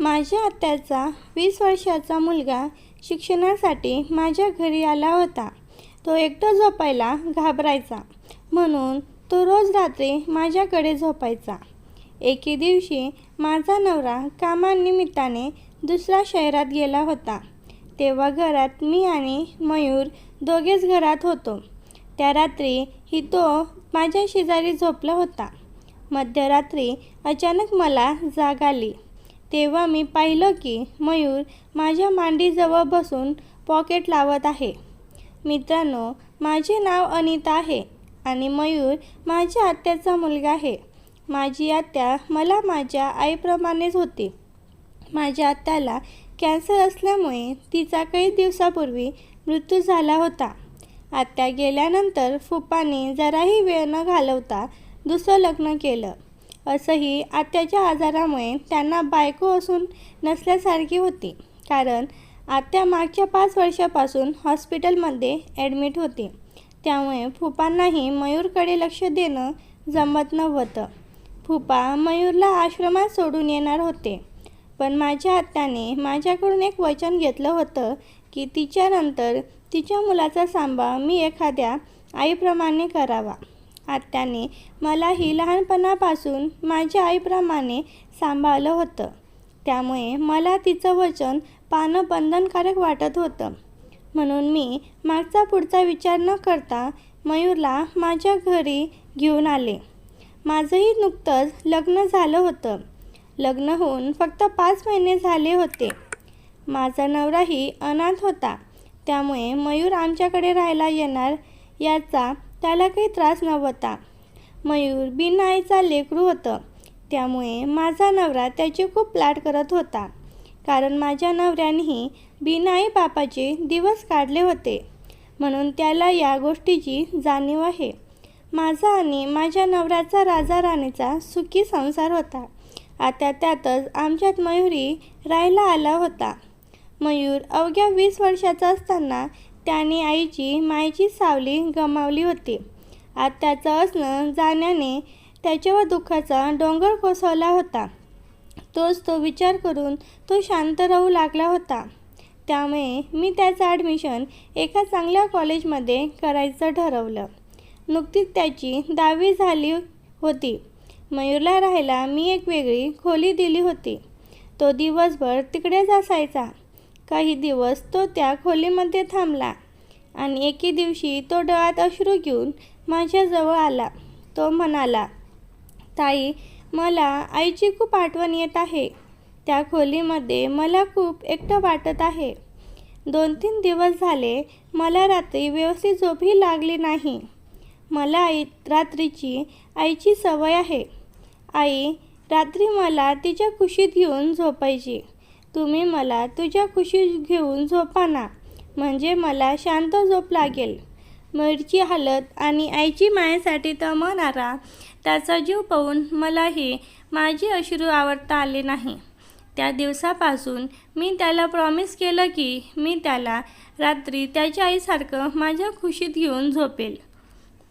माझ्या आत्याचा वीस वर्षाचा मुलगा शिक्षणासाठी माझ्या घरी आला होता. तो एकटा झोपायला घाबरायचा. म्हणून तो रोज रात्री माझ्याकडे झोपायचा. एके दिवशी माझा नवरा कामानिमित्ताने दुसऱ्या शहरात गेला होता. तेव्हा घरात मी आणि मयूर दोघेच घरात होतो. त्या रात्री ही तो माझ्या शेजारी झोपला होता. मध्यरात्री अचानक मला जाग आली. तेव्हा मी पाहिलं की मयूर माझ्या मांडीजवळ बसून पॉकेट लावत आहे. मित्रांनो माझे नाव अनिता आहे आणि मयूर माझ्या आत्याचा मुलगा आहे. माझी आत्या मला माझ्या आईप्रमाणेच होती. माझ्या आत्याला कॅन्सर असल्यामुळे तिचा काही दिवसापूर्वी मृत्यू झाला होता. आत्या गेल्यानंतर फुप्पाने जराही वेळ न घालवता दुसरं लग्न केलं. असंही आत्याच्या आजारामुळे त्यांना बायको असून नसल्यासारखी होती. कारण आत्या मागच्या पाच वर्षापासून हॉस्पिटलमध्ये ॲडमिट होती. त्यामुळे फुपांनाही मयूरकडे लक्ष देणं जमत नव्हतं. फुपा मयूरला आश्रमात सोडून येणार होते. पण माझ्या आत्याने माझ्याकडून एक वचन घेतलं होतं की तिच्यानंतर तिच्या मुलाचा सांभाळ मी एखाद्या आईप्रमाणे करावा. आत्याने मलाही लहानपणापासून माझ्या आईप्रमाणे सांभाळलं होतं. त्यामुळे मला तिचं वचन पानं बंधनकारक वाटत होतं. म्हणून मी मागचा पुढचा विचार न करता मयूरला माझ्या घरी घेऊन आले. माझंही नुकतंच लग्न झालं होतं. लग्न होऊन फक्त पाच महिने झाले होते. माझा नवराही अनाथ होता. त्यामुळे मयूर आमच्याकडे राहायला येणार याचा त्याला काही त्रास नव्हता. मयूर बिनाईचा लेकरू होतं. त्यामुळे माझा नवरा त्याचे खूप लाड करत होता. कारण माझ्या नवऱ्यानेही बिनाई बापाचे दिवस काढले होते. म्हणून त्याला या गोष्टीची जाणीव आहे. माझा आणि माझ्या नवऱ्याचा राजा राणीचा सुखी संसार होता. आता त्यातच आमच्यात मयुरी राहायला आला होता. मयूर अवघ्या वीस वर्षाचा असताना त्याने आईची मायची सावली गमावली होती. आज त्याचं असणं जाण्याने त्याच्यावर दुःखाचा डोंगर कोसळला होता. तोच तो विचार करून तो शांत राहू लागला होता. त्यामुळे मी त्याचं ॲडमिशन एका चांगल्या कॉलेजमध्ये करायचं ठरवलं. नुकतीच त्याची दहावी झाली होती. मयूरला राहायला मी एक वेगळी खोली दिली होती. तो दिवसभर तिकडेच असायचा. काही दिवस तो त्या खोलीमध्ये थांबला आणि एके दिवशी तो डोळ्यात अश्रू घेऊन माझ्याजवळ आला. तो म्हणाला ताई मला आईची खूप आठवण येत आहे. त्या खोलीमध्ये मला खूप एकटं वाटत आहे. दोन तीन दिवस झाले मला रात्री व्यवस्थित झोपही लागली नाही. मला आई रात्रीची आईची सवय आहे. आई रात्री मला तिच्या खुशीत घेऊन झोपायची. तुम्ही मला तुझ्या खुशीत घेऊन झोपा ना म्हणजे मला शांत झोप लागेल. मरची हालत आणि आईची मायेसाठी तमणारा त्याचा जीव पाहून मलाही माझे अश्रू आवडता आले नाही. त्या दिवसापासून मी त्याला प्रॉमिस केलं की मी त्याला रात्री त्याच्या आईसारखं माझ्या खुशीत घेऊन झोपेल.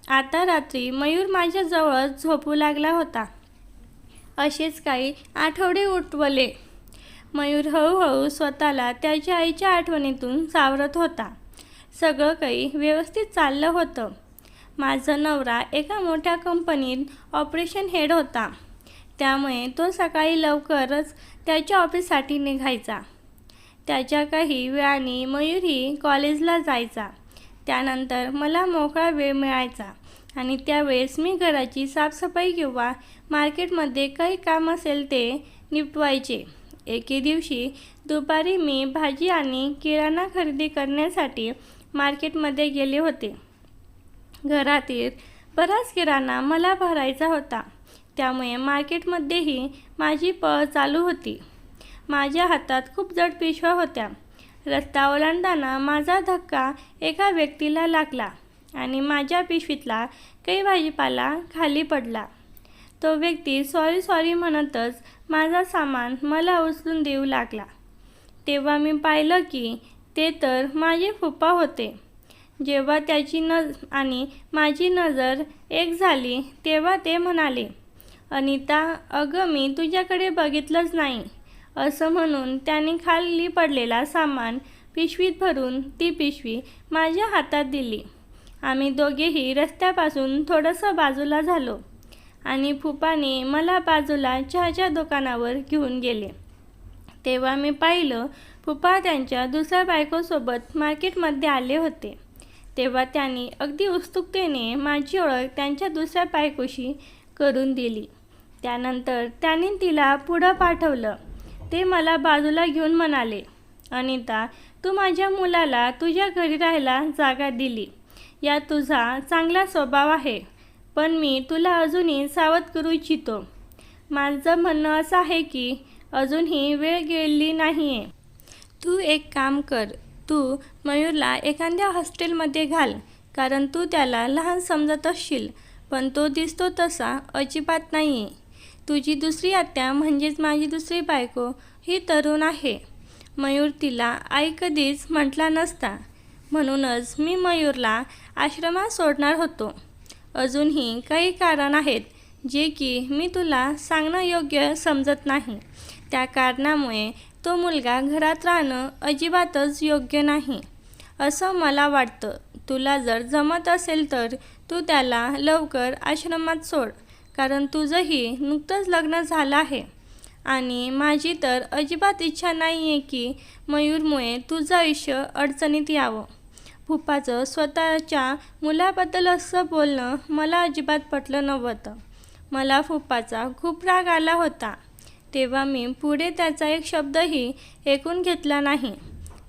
आता रात्री मयूर माझ्याजवळच झोपू लागला होता. असेच काही आठवडे उठवले. मयूर हळूहळू स्वतःला त्याच्या आईच्या आठवणीतून सावरत होता. सगळं काही व्यवस्थित चाललं होतं. माझा नवरा एका मोठ्या कंपनीत ऑपरेशन हेड होता. त्यामुळे तो सकाळी लवकरच त्याच्या ऑफिससाठी निघायचा. त्याच्या काही वेळाने मयूरही कॉलेजला जायचा. त्यानंतर मला मोकळा वेळ मिळायचा आणि त्यावेळेस मी घराची साफसफाई किंवा मार्केटमध्ये काही काम असेल ते निपटवायचे. एके दिवशी दुपारी मी भाजी आणि किराणा खरेदी करण्यासाठी मार्केटमध्ये गेले होते. घरातील बराच किराणा मला भरायचा होता. त्यामुळे मार्केटमध्येही माझी पळ चालू होती. माझ्या हातात खूप जड पिशव्या होत्या. रस्ता ओलांडताना माझा धक्का एका व्यक्तीला लागला आणि माझ्या पिशवीतला काही भाजीपाला खाली पडला. तो व्यक्ती सॉरी सॉरी म्हणतच माझा सामान मला उचलून देऊ लागला. तेव्हा मी पाहिलं की ते तर माझे फुप्पा होते. जेव्हा त्याची नज आणि माझी नजर एक झाली तेव्हा ते म्हणाले अनिता अगं मी तुझ्याकडे बघितलंच नाही. असं म्हणून त्याने खाली पडलेला सामान पिशवीत भरून ती पिशवी माझ्या हातात दिली. आम्ही दोघेही रस्त्यापासून थोडंसं बाजूला झालो. आणि फुपाने मला बाजूला चहाच्या दुकानावर घेऊन गेले. तेव्हा मी पाहिलं फुपा त्यांच्या दुसऱ्या बायकोसोबत मार्केटमध्ये आले होते. तेव्हा त्यांनी अगदी उत्सुकतेने माझी ओळख त्यांच्या दुसऱ्या बायकोशी करून दिली. त्यानंतर त्यांनी तिला पुढं पाठवलं. ते मला बाजूला घेऊन म्हणाले अनिता तू माझ्या मुलाला तुझ्या घरी राहायला जागा दिली. या तुझा चांगला स्वभाव आहे. पण मी तुला अजूनही सावध करू इच्छितो. माझं म्हणणं असं आहे की अजूनही वेळ गेली नाही आहे तू एक काम कर. तू मयूरला एखाद्या हॉस्टेलमध्ये घाल कारण तू त्याला लहान समजत असशील पण तो दिसतो तसा अजिबात नाही आहे तुझी दुसरी आत्या म्हणजेच माझी दुसरी बायको ही तरुण आहे. मयूर तिला आई कधीच म्हटला नसता. म्हणूनच मी मयूरला आश्रमात सोडणार होतो. अजूनही काही कारण आहेत जे की मी तुला सांगणं योग्य समजत नाही. त्या कारणामुळे तो मुलगा घरात राहणं अजिबातच योग्य नाही. असं मला वाटतं. तुला जर जमत असेल तर तू त्याला लवकर आश्रमात सोड कारण तुझंही नुकतंच लग्न झालं आहे. आणि माझी तर अजिबात इच्छा नाही आहे की मयूरमुळे तुझं आयुष्य अडचणीत यावं. फुप्पाचं स्वतःच्या मुलाबद्दल असं बोलणं मला अजिबात पटलं नव्हतं. मला फुप्पाचा खूप राग आला होता. तेव्हा मी पुढे त्याचा एक शब्दही ऐकून घेतला नाही.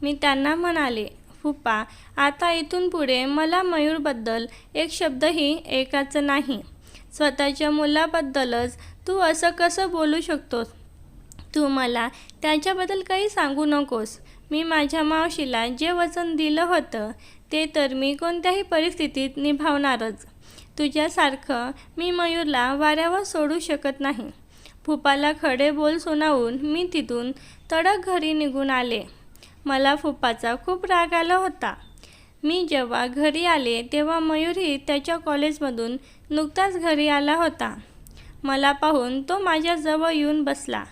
मी त्यांना म्हणाले फुप्पा आता इथून पुढे मला मयूरबद्दल एक शब्दही ऐकायचं नाही. स्वतःच्या मुलाबद्दलच तू असं कसं बोलू शकतोस? तू मला त्याच्याबद्दल काही सांगू नकोस. मी माझ्या मावशीला जे वचन दिलं होतं ते तर मी कोणत्याही परिस्थितीत निभावणारच. तुझ्यासारखं मी मयूरला वाऱ्यावर सोडू शकत नाही. फुपाला खडे बोल सुनावून मी तिथून तडक घरी निघून आले. मला फुपाचा खूप राग आला होता. मी जेव्हा घरी आले तेव्हा मयूरही त्याच्या कॉलेजमधून नुकताच घरी आला होता. मला पाहून तो माझ्याजवळ येऊन बसला.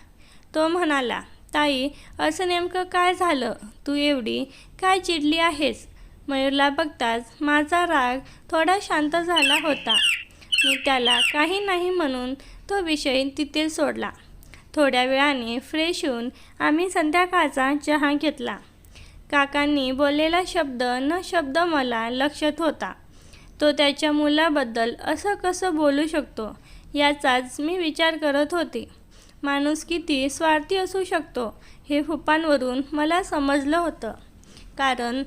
तो म्हणाला ताई असं नेमकं काय झालं? तू एवढी काय चिडली आहेस मयूरला बघताच माझा राग थोडा शांत झाला होता. मी त्याला काही नाही म्हणून तो विषय तिथे सोडला. थोड्या वेळाने फ्रेश होऊन आम्ही संध्याकाळचा चहा घेतला. काकांनी बोललेला शब्द न शब्द मला लक्षात होता. तो त्याच्या मुलाबद्दल असं कसं बोलू शकतो याचाच मी विचार करत होते. माणूस किती स्वार्थी असू शकतो हे फुपांवरून मला समजलं होतं. कारण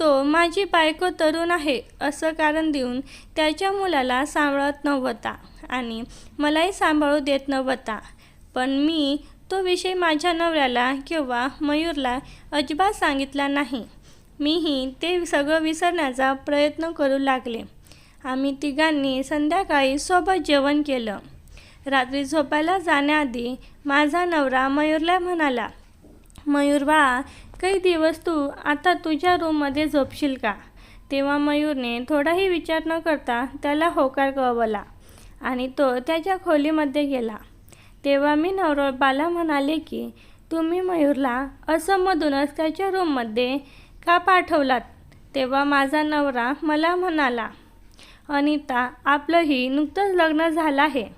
तो माझी बायको तरुण आहे असं कारण देऊन त्याच्या मुलाला सांभाळत नव्हता आणि मलाही सांभाळू देत नव्हता. पण मी तो विषय माझ्या नवऱ्याला किंवा मयूरला अजिबात सांगितला नाही. मीही ते सगळं विसरण्याचा प्रयत्न करू लागले. आम्ही तिघांनी संध्याकाळी सोबत जेवण केलं. रात्री झोपायला जाण्याआधी माझा नवरा मयूरला म्हणाला मयूर बा काही दिवस तू आता तुझ्या रूममध्ये झोपशील का? तेव्हा मयूरने थोडाही विचार न करता त्याला होकार कळवला आणि तो त्याच्या खोलीमध्ये गेला. तेव्हा मी नवरोबाला म्हणाले की तुम्ही मयूरला असंमधूनच त्याच्या रूममध्ये का पाठवलात? तेव्हा माझा नवरा मला म्हणाला अनिता आपलंही नुकतंच लग्न झालं आहे.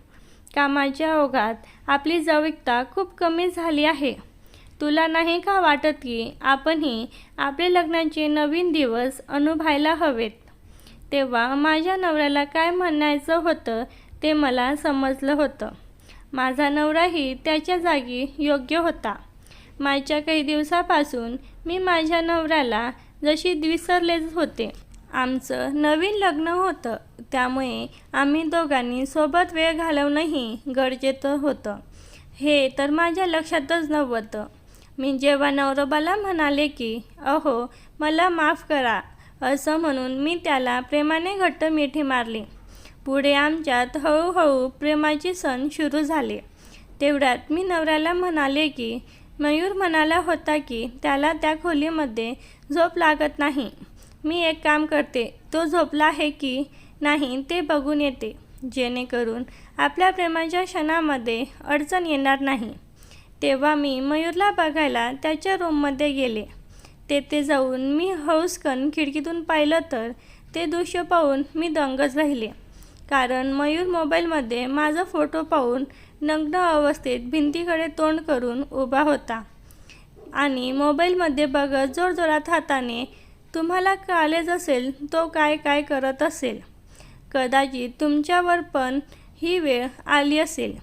कामाच्या ओघात आपली जैविकता खूप कमी झाली आहे. तुला नाही का वाटत की आपणही आपले लग्नाचे नवीन दिवस अनुभवायला हवेत? तेव्हा माझ्या नवऱ्याला काय म्हणायचं होतं ते मला समजलं होतं. माझा नवराही त्याच्या जागी योग्य होता. माझ्या काही दिवसापासून मी माझ्या नवऱ्याला जशी विसरलेच होते. आमचं नवीन लग्न होतं. त्यामुळे आम्ही दोघांनी सोबत वेळ घालवणंही गरजेचं होतं. हे तर माझ्या लक्षातच नव्हतं. मी जेव्हा नवरोबाला म्हणाले की अहो मला माफ करा असं म्हणून मी त्याला प्रेमाने घट्ट मिठी मारली. पुढे आमच्यात हळूहळू प्रेमाचे सण सुरू झाले. तेवढ्यात मी नवऱ्याला म्हणाले की मयूर म्हणाला होता की त्याला त्या खोलीमध्ये झोप लागत नाही. मी एक काम करते. तो झोपला आहे की नाही ते बघून येते. जेणेकरून आपल्या प्रेमाच्या क्षणामध्ये अडचण येणार नाही. तेव्हा मी मयूरला बघायला त्याच्या रूममध्ये गेले. तेथे जाऊन मी हौसकन खिडकीतून पाहिलं तर ते दृश्य पाहून मी दंगच राहिले. कारण मयूर मोबाईलमध्ये माझा फोटो पाहून नग्न अवस्थेत भिंतीकडे तोंड करून उभा होता. आणि मोबाईलमध्ये बघत जोरजोरात हाताने तुम्हाला कळलेच असेल तो काय काय करत असेल? कदाचित तुमच्यावर पण ही वेळ आली असेल.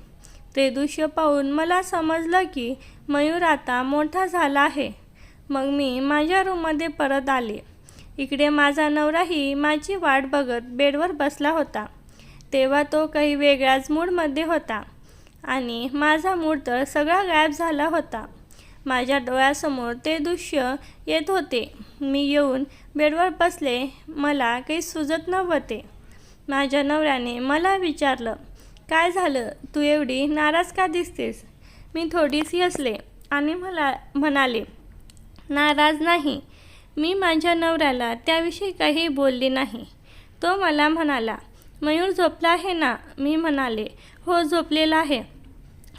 ते दृश्य पाहून मला समजलं की मयूर आता मोठा झाला आहे. मग मी माझ्या रूममध्ये परत आले. इकडे माझा नवराही माझी वाट बघत बेडवर बसला होता. तेव्हा तो काही वेगळ्याच मूडमध्ये होता. आणि माझा मूड तर सगळा गायब झाला होता. माझ्या डोळ्यासमोर ते दृश्य येत होते. मी येऊन बेडवर बसले. मला काही सुजत नव्हते. माझ्या नवऱ्याने मला विचारलं काय झालं? तू एवढी नाराज का दिसतेस? मी थोडीशी हसले आणि मला म्हणाले नाराज नाही. मी माझ्या नवऱ्याला त्याविषयी काही बोलले नाही. तो मला म्हणाला मयूर झोपला आहे ना? मी म्हणाले हो झोपलेला आहे.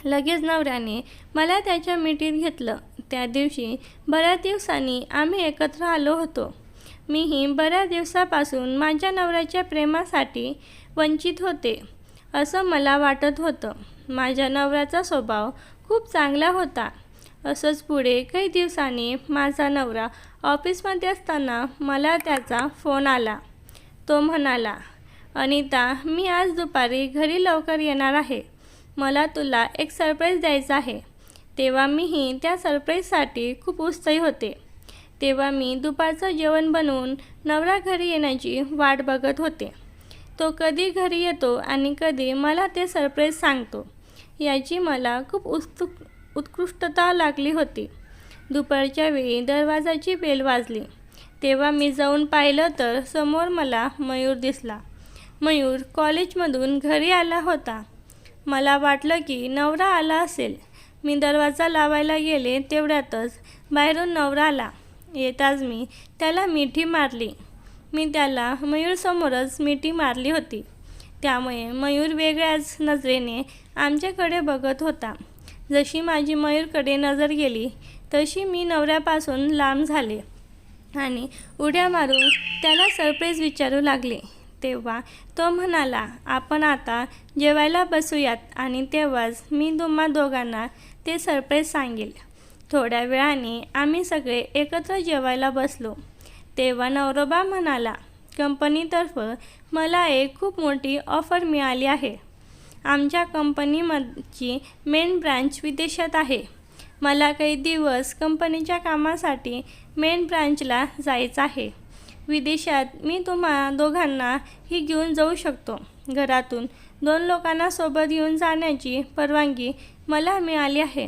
लगेच नवऱ्याने मला त्याच्या मिठीत घेतलं. त्या दिवशी बऱ्याच दिवसांनी आम्ही एकत्र आलो होतो. मीही बऱ्याच दिवसापासून माझ्या नवऱ्याच्या प्रेमासाठी वंचित होते असं मला वाटत होतं. माझ्या नवऱ्याचा स्वभाव खूप चांगला होता. असंच पुढे काही दिवसांनी माझा नवरा ऑफिसमध्ये असताना मला त्याचा फोन आला. तो म्हणाला अनिता मी आज दुपारी घरी लवकर येणार आहे. मला तुला एक सरप्राईज द्यायचं आहे. तेव्हा मीही त्या सरप्राईजसाठी खूप उत्साही होते. तेव्हा मी दुपारचं जेवण बनवून नवरा घरी येण्याची वाट बघत होते. तो कधी घरी येतो आणि कधी मला ते सरप्राईज सांगतो. याची मला खूप उत्सुक उत्कृष्टता लागली होती. दुपारच्या वेळी दरवाजाची बेल वाजली. तेव्हा मी जाऊन पाहिलं तर समोर मला मयूर दिसला. मयूर कॉलेजमधून घरी आला होता. मला वाटलं की नवरा आला असेल. मी दरवाजा लावायला गेले तेवढ्यातच बाहेरून नवरा आला. येताच मी त्याला मिठी मारली. मी त्याला मयूरसमोरच मिठी मारली होती. त्यामुळे मयूर वेगळ्याच नजरेने आमच्याकडे बघत होता. जशी माझी मयूरकडे नजर गेली तशी मी नवऱ्यापासून लांब झाले आणि उड्या मारून त्याला सरप्राईज विचारू लागले. तेव्हा तो म्हणाला आपण आता जेवायला बसूयात. आणि तेव्हाच मी तुम्हा दोघांना ते सरप्राईज सांगेल. थोड्या वेळाने आम्ही सगळे एकत्र जेवायला बसलो. तेव्हा नवरोबा म्हणाला कंपनीतर्फ मला एक खूप मोठी ऑफर मिळाली आहे. आमच्या कंपनीमधची मेन ब्रांच विदेशात आहे. मला काही दिवस कंपनीच्या कामासाठी मेन ब्रांचला जायचं आहे. विदेशात मी तुम्हा दोघांनाही घेऊन जाऊ शकतो. घरातून दोन लोकांना सोबत घेऊन जाण्याची परवानगी मला मिळाली आहे.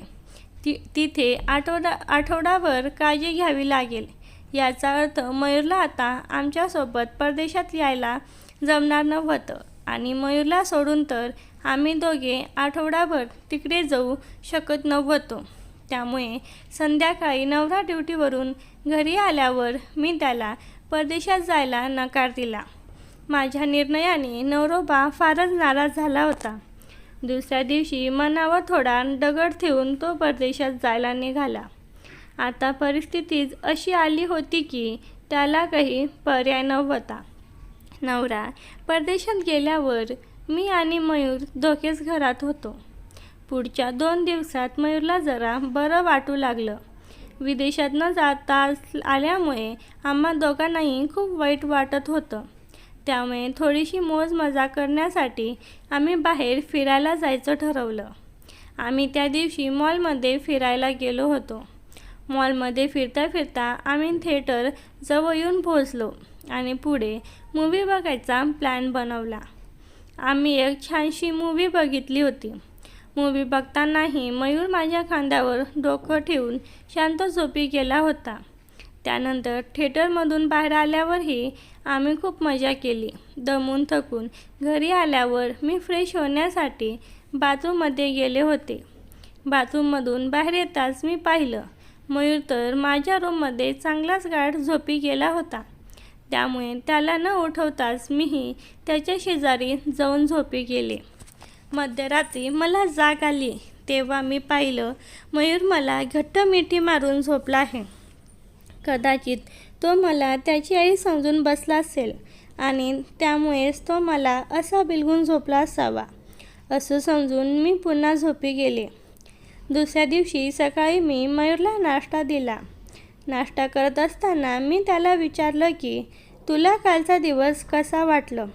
ति तिथे आठवडा आठवडाभर काळजी घ्यावी लागेल. याचा अर्थ मयूरला आता आमच्यासोबत परदेशात यायला जमणार नव्हतं आणि मयूरला सोडून तर आम्ही दोघे आठवडाभर तिकडे जाऊ शकत नव्हतो. त्यामुळे संध्याकाळी नवरा ड्युटीवरून घरी आल्यावर मी त्याला परदेशात जायला नकार दिला. माझ्या निर्णयाने नवरोबा फारच नाराज झाला होता. दुसऱ्या दिवशी मनावर थोडा दगड ठेवून तो परदेशात जायला निघाला. आता परिस्थितीच अशी आली होती की त्याला काही पर्याय नव्हता. नवरा परदेशात गेल्यावर मी आणि मयूर दोघेच घरात होतो. पुढच्या दोन दिवसात मयूरला जरा बरं वाटू लागलं. विदेशात न जाता आल्यामुळे आम्हा दोघांनाही खूप वाईट वाटत होतं. त्यामुळे थोडीशी मोज मजा करण्यासाठी आम्ही बाहेर फिरायला जायचं ठरवलं. आम्ही त्या दिवशी मॉलमध्ये फिरायला गेलो होतो. मॉलमध्ये फिरता फिरता आम्ही थिएटर जवळ येऊन पोहोचलो आणि पुढे मूवी बघायचा प्लॅन बनवला. आम्ही एक छानशी मूवी बघितली होती. मूवी बघतानाही मयूर माझ्या खांद्यावर डोकं ठेवून शांत झोपी गेला होता. त्यानंतर थिएटरमधून बाहेर आल्यावरही आम्ही खूप मजा केली. दमून थकून घरी आल्यावर मी फ्रेश होण्यासाठी बाथरूममध्ये गेले होते. बाथरूममधून बाहेर येताच मी पाहिलं मयूर तर माझ्या रूममध्ये चांगलाच गाढ झोपी गेला होता. त्यामुळे त्याला न उठवताच मीही त्याच्या शेजारी जाऊन झोपी गेले. मध्यरात्री मला जाग आली. तेव्हा मी पाहिलं मयूर मला घट्ट मिठी मारून झोपला आहे. कदाचित तो मला त्याची आई समजून बसला असेल आणि त्यामुळेच तो मला असा बिलगून झोपला असावा असं समजून मी पुन्हा झोपी गेले. दुसऱ्या दिवशी सकाळी मी मयूरला नाश्ता दिला. नाश्ता करत असताना मी त्याला विचारलं की तुला कालचा दिवस कसा वाटलं?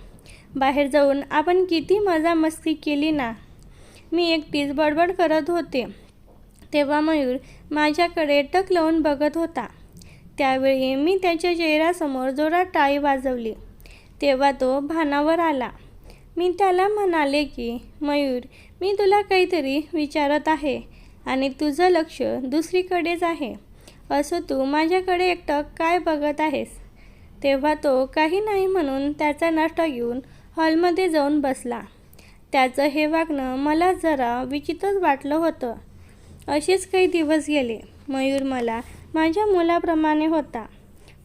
बाहेर जाऊन आपण किती मजा मस्ती केली ना. मी एकटीच बडबड करत होते. तेव्हा मयूर माझ्याकडे टक लावून बघत होता. त्यावेळी मी त्याच्या चेहऱ्यासमोर जोरात टाळी वाजवली. तेव्हा तो भानावर आला. मी त्याला म्हणाले की मयूर मी तुला काहीतरी विचारत आहे आणि तुझं लक्ष दुसरीकडेच आहे. असं तू माझ्याकडे एकटक काय बघत आहेस? तेव्हा तो काही नाही म्हणून त्याचा नाश्ता घेऊन हॉलमध्ये जाऊन बसला. त्याचं हे वागणं मला जरा विचित्रच वाटलं होतं. असेच काही दिवस गेले. मयूर मला माझ्या मुलाप्रमाणे होता.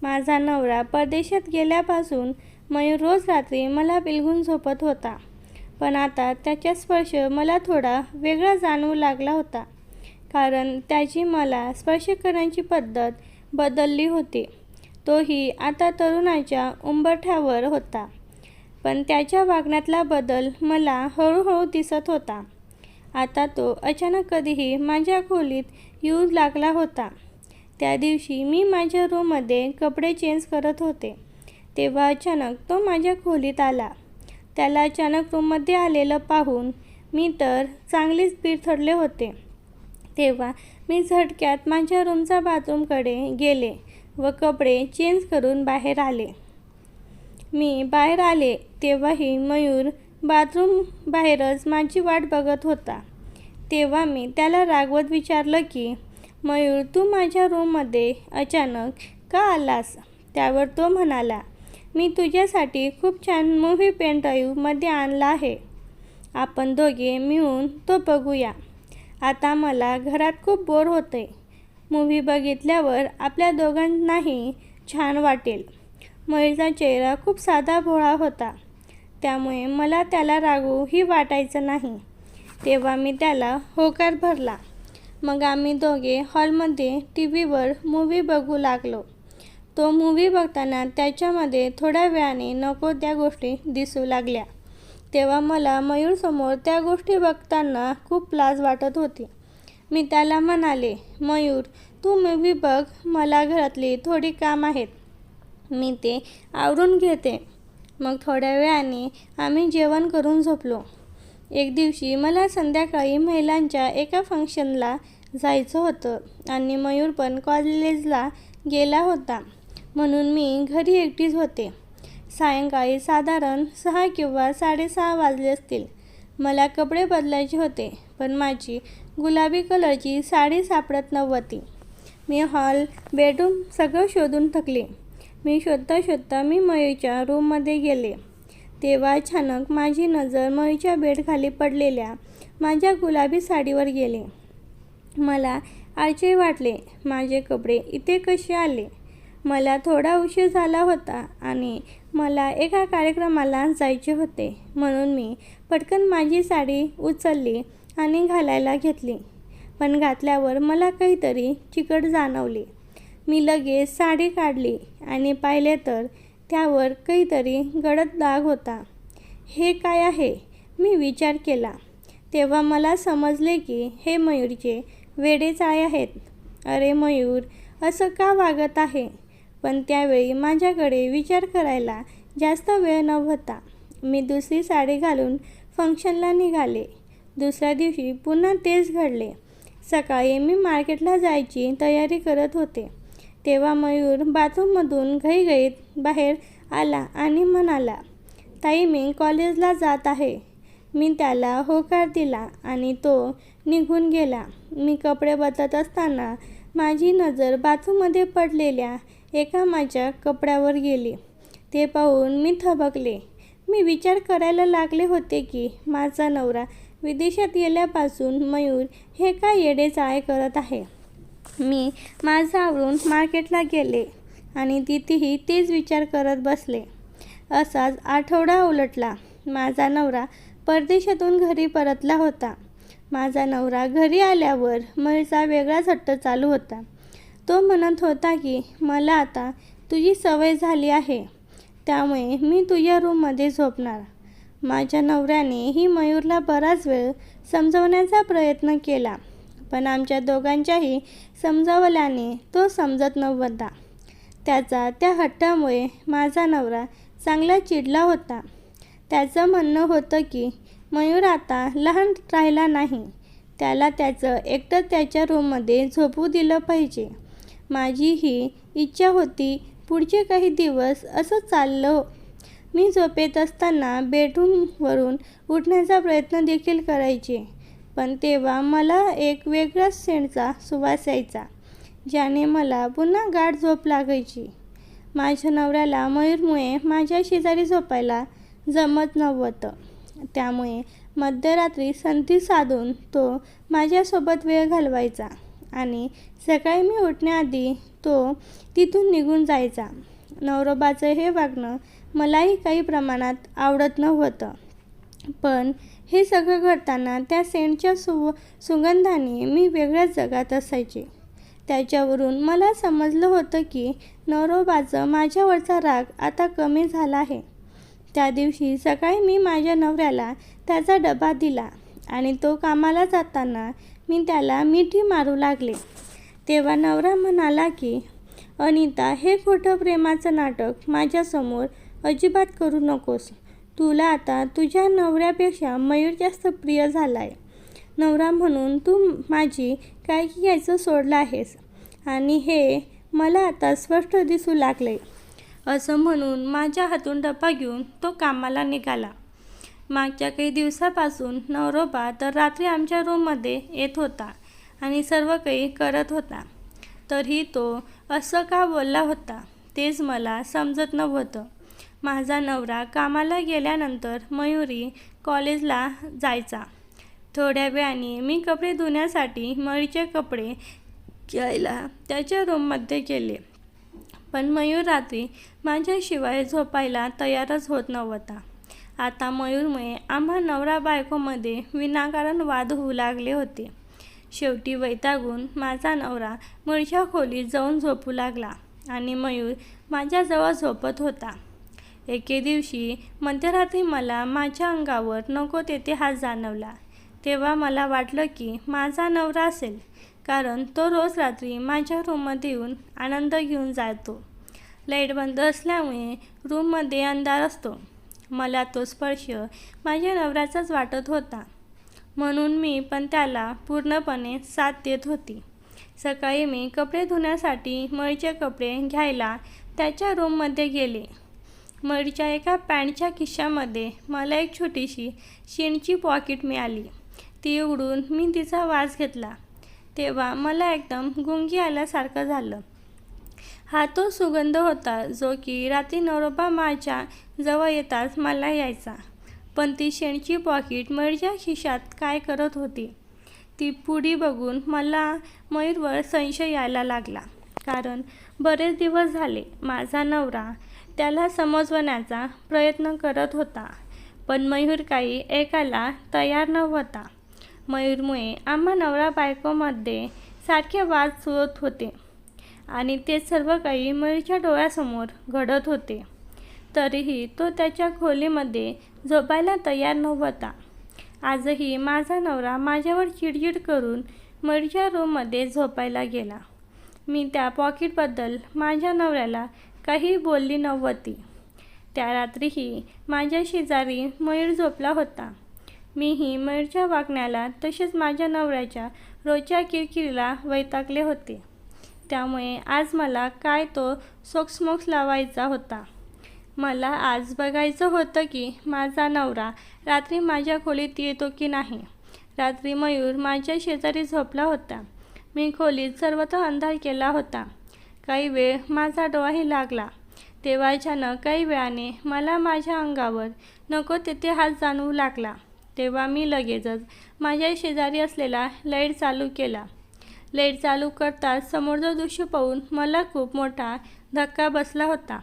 माझा नवरा परदेशात गेल्यापासून मयूर रोज रात्री मला बिलगून झोपत होता. पण आता त्याचा स्पर्श मला थोडा वेगळा जाणवू लागला होता. कारण त्याची मला स्पर्श करण्याची पद्धत बदलली होती. तोही आता तरुणाच्या उंबरठ्यावर होता. पण त्याच्या वागण्यातला बदल मला हळूहळू दिसत होता. आता तो अचानक कधीही माझ्या खोलीत येऊ लागला होता. त्या दिवशी मी माझ्या रूममध्ये कपडे चेंज करत होते. तेव्हा अचानक तो माझ्या खोलीत आला. त्याला अचानक रूममध्ये आलेलं पाहून मी तर चांगलीच बिरथडले होते. तेव्हा मी झटक्यात माझ्या रूमच्या बाथरूमकडे गेले व कपडे चेंज करून बाहेर आले. मी बाहेर आले तेव्हाही मयूर बाथरूम बाहेरच माझी वाट बघत होता. तेव्हा मी त्याला रागवत विचारलं की मयूर तू माझ्या रूममध्ये अचानक का आलास? त्यावर तो म्हणाला मी तुझ्यासाठी खूप छान मूव्ही पेन ड्राईव्हमध्ये आणला आहे. आपण दोघे मिळून तो बघूया. आता मला घरात खूप बोर होते मूव्ही बघितल्यावर आपल्या दोघांनाही छान वाटेल. मयूरचा चेहरा खूप साधा भोळा होता. त्यामुळे मला त्याला रागूही वाटायचं नाही. तेव्हा मी त्याला होकार भरला. मग आम्ही दोघे हॉलमध्ये टी व्हीवर मूव्ही बघू लागलो. तो मूव्ही बघताना त्याच्यामध्ये थोड्या वेळाने नको त्या गोष्टी दिसू लागल्या. तेव्हा मला मयूरसमोर त्या गोष्टी बघताना खूप लाज वाटत होती. मी त्याला म्हणाले मयूर तू मूव्ही बघ. मला घरातली थोडी काम आहेत. मी ते आवरून घेते. मग थोड्या वेळाने आम्ही जेवण करून झोपलो. एक दिवशी मला संध्याकाळी महिलांच्या एका फंक्शनला जायचं होतं आणि मयूर पण कॉलेजला गेला होता. म्हणून मी घरी एकटीच होते. सायंकाळी साधारण सहा किंवा साडेसहा वाजले असतील. मला कपडे बदलायचे होते पण माझी गुलाबी कलरची साडी सापडत नव्हती. मी हॉल बेडरूम सगळं शोधून थकले. मी शोधता शोधता मी मयूरच्या रूममध्ये गेले. तेव्हा अचानक माझी नजर मयूरच्या बेडखाली पडलेल्या माझ्या गुलाबी साडीवर गेले. मला आश्चर्य वाटले माझे कपडे इथे कसे आले? मला थोडा उशीर झाला होता आणि मला एका कार्यक्रमाला जायचे होते. म्हणून मी पटकन माझी साडी उचलली आणि घालायला घेतली. पण घातल्यावर मला काहीतरी चिकट जाणवले. मी लगेच साडी काढली आणि पाहिले तर त्यावर काहीतरी गडद दाग होता. हे काय आहे? मी विचार केला. तेव्हा मला समजले की हे मयूरचे वेडे चाळे आहेत. अरे मयूर असं का वागत आहे? पण त्यावेळी माझ्याकडे विचार करायला जास्त वेळ नव्हता. मी दुसरी साडी घालून फंक्शनला निघाले. दुसऱ्या दिवशी पुन्हा तेच घडले. सकाळी मी मार्केटला जायची तयारी करत होते. तेव्हा मयूर बाथरूममधून घाईघाईत बाहेर आला आणि म्हणाला ताई मी कॉलेजला जात आहे. मी त्याला होकार दिला आणि तो निघून गेला. मी कपडे बदलत असताना माझी नजर बाथरूममध्ये पडलेल्या एका माझ्या कपड्यावर गेली. ते पाहून मी थबकले. मी विचार करायला लागले होते की माझा नवरा विदेशात गेल्यापासून मयूर हे काय येडे चाळे करत आहे? मी माझं आवरून मार्केटला गेले आणि तिथेही तेच विचार करत बसले. असाच आठवडा उलटला. माझा नवरा परदेशातून घरी परतला होता. माझा नवरा घरी आल्यावर मयूरचा वेगळाच हट्ट चालू होता. तो म्हणत होता की मला आता तुझी सवय झाली आहे. त्यामुळे मी तुझ्या रूममध्ये झोपणार. माझ्या नवऱ्याने ही मयूरला बराच वेळ समजवण्याचा प्रयत्न केला. पण आमच्या दोघांच्याही समजावल्याने तो समजत नव्हता. त्याचा त्या हट्टामुळे माझा नवरा चांगला चिडला होता. त्याचं म्हणणं होतं की मयूर आता लहान राहिला नाही. त्याला त्याचं एकटं त्याच्या रूममध्ये झोपू दिलं पाहिजे. माझी ही इच्छा होती पुढचे काही दिवस असं चाललं. मी झोपेत असताना बेडरूमवरून उठण्याचा प्रयत्न देखील करायचे. पण तेव्हा मला एक वेगळ्याच सेंटचा सुवास यायचा ज्याने मला पुन्हा गाढ झोप लागायची. माझ्या नवऱ्याला मयूरमुळे माझ्या शेजारी झोपायला जमत नव्हतं. त्यामुळे मध्यरात्री संधी साधून तो माझ्यासोबत वेळ घालवायचा आणि सकाळी मी उठण्याआधी तो तिथून निघून जायचा. नवरोबाचं हे वागणं मलाही काही प्रमाणात आवडत नव्हतं. पण हे सगळं घडताना त्या सेंटच्या सु सुगंधाने मी वेगळ्याच जगात असायचे. त्याच्यावरून मला समजलं होतं की नवरोबाचं माझ्यावरचा राग आता कमी झाला आहे. त्या दिवशी सकाळी मी माझ्या नवऱ्याला त्याचा डबा दिला आणि तो कामाला जाताना मी त्याला मिठी मारू लागले. तेव्हा नवरा म्हणाला की अनिता हे खोटं प्रेमाचं नाटक माझ्यासमोर अजिबात करू नकोस. तुला आता तुझ्या नवऱ्यापेक्षा मयूर जास्त प्रिय झाला आहे नवरा म्हणून तू माझी काळजी घ्यायचं सोडलं आहेस. आणि हे मला आता स्पष्ट दिसू लागले असं म्हणून माझ्या हातून डबा घेऊन तो कामाला निघाला. मागच्या काही दिवसापासून नवरोबा तर रात्री आमच्या रूममध्ये येत होता आणि सर्व काही करत होता. तरीही तो असं का बोलला होता तेच मला समजत नव्हतं. माझा नवरा कामाला गेल्यानंतर मयुरी कॉलेजला जायचा. थोड्या वेळाने मी कपडे धुण्यासाठी मयुरीचे कपडे घ्यायला त्याच्या रूममध्ये गेले. पण मयूर रात्री माझ्याशिवाय झोपायला तयारच होत नव्हता. आता मयूरमुळे आम्हा नवरा बायकोमध्ये विनाकारण वाद होऊ लागले होते. शेवटी वैतागून माझा नवरा मुळच्या खोलीत जाऊन झोपू लागला आणि मयूर माझ्याजवळ झोपत होता. एके दिवशी मध्यरात्री मला माझ्या अंगावर नको तेथे हात जाणवला. तेव्हा मला वाटलं की माझा नवरा असेल कारण तो रोज रात्री माझ्या रूममध्ये येऊन आनंद घेऊन जातो. लाइट बंद असल्यामुळे रूममध्ये अंधार असतो. मला तो स्पर्श माझ्या नवऱ्याचाच वाटत होता. म्हणून मी पण त्याला पूर्णपणे साथ देत होती. सकाळी मी कपडे धुण्यासाठी मळीचे कपडे घ्यायला त्याच्या रूममध्ये गेले. मळीच्या एका पॅन्टच्या खिशामध्ये मला एक छोटीशी शेणची पॉकेट मिळाली. ती उघडून मी तिचा वास घेतला. तेव्हा मला एकदम गुंगी आल्यासारखं झालं. हा तो सुगंध होता जो की रात्री नवरोबा माझ्या जवळ येताच मला यायचा. पण ती शेणची पॉकेट मयूरच्या खिशात काय करत होती? ती पुढी बघून मला मयूरवर संशय यायला लागला. कारण बरेच दिवस झाले माझा नवरा त्याला समजवण्याचा प्रयत्न करत होता. पण मयूर काही ऐकायला तयार नव्हता. मयूरमुळे आम्हा नवरा बायकोमध्ये सारखे वाद सुरत होते आणि ते सर्व काही मयूरच्या डोळ्यासमोर घडत होते. तरीही तो त्याच्या खोलीमध्ये झोपायला तयार नव्हता. आजही माझा नवरा माझ्यावर चिडचिड करून मयूरच्या रूममध्ये झोपायला गेला. मी त्या पॉकेटबद्दल माझ्या नवऱ्याला काही बोलली नव्हती. त्या रात्रीही माझ्या शेजारी मयूर झोपला होता. मीही मयूरच्या वागण्याला तसेच माझ्या नवऱ्याच्या रोजच्या किरकिरीला वैतागले होते. त्यामुळे आज मला काय तो सोक्समोक्स लावायचा होता. मला आज बघायचं होतं की माझा नवरा रात्री माझ्या खोलीत येतो की नाही. रात्री मयूर माझ्या शेजारी झोपला होता. मी खोलीत सर्वत्र अंधार केला होता. काही वेळ माझा डोळाही लागला. तेव्हा अचानक काही वेळाने मला माझ्या अंगावर नको तेथे हात जाणवू लागला. तेव्हा मी लगेचच माझ्या शेजारी असलेला लाइट चालू केला. लाइट चालू करताच समोरचं दृश्य पाहून मला खूप मोठा धक्का बसला होता.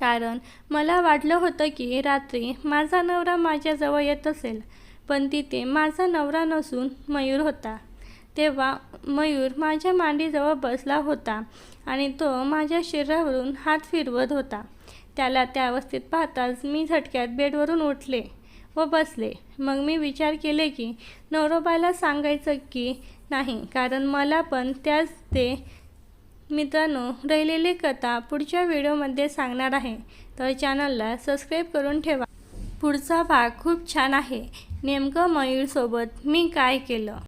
कारण मला वाटलं होतं की रात्री माझा नवरा माझ्याजवळ येत असेल पण तिथे माझा नवरा नसून मयूर होता. तेव्हा मयूर माझ्या मांडीजवळ बसला होता. आणि तो माझ्या शरीरावरून हात फिरवत होता. त्याला त्या अवस्थेत पाहताच मी झटक्यात बेडवरून उठले व बसले. मग मी विचार केले की नवरोबाला सांगायचं की नाही कारण मला पण त्याच ते मित्रांनो राहिलेली कथा पुढच्या व्हिडिओमध्ये सांगणार आहे. तर चॅनलला सबस्क्राईब करून ठेवा. पुढचा भाग खूप छान आहे. नेमकं मयूरसोबत मी काय केलं?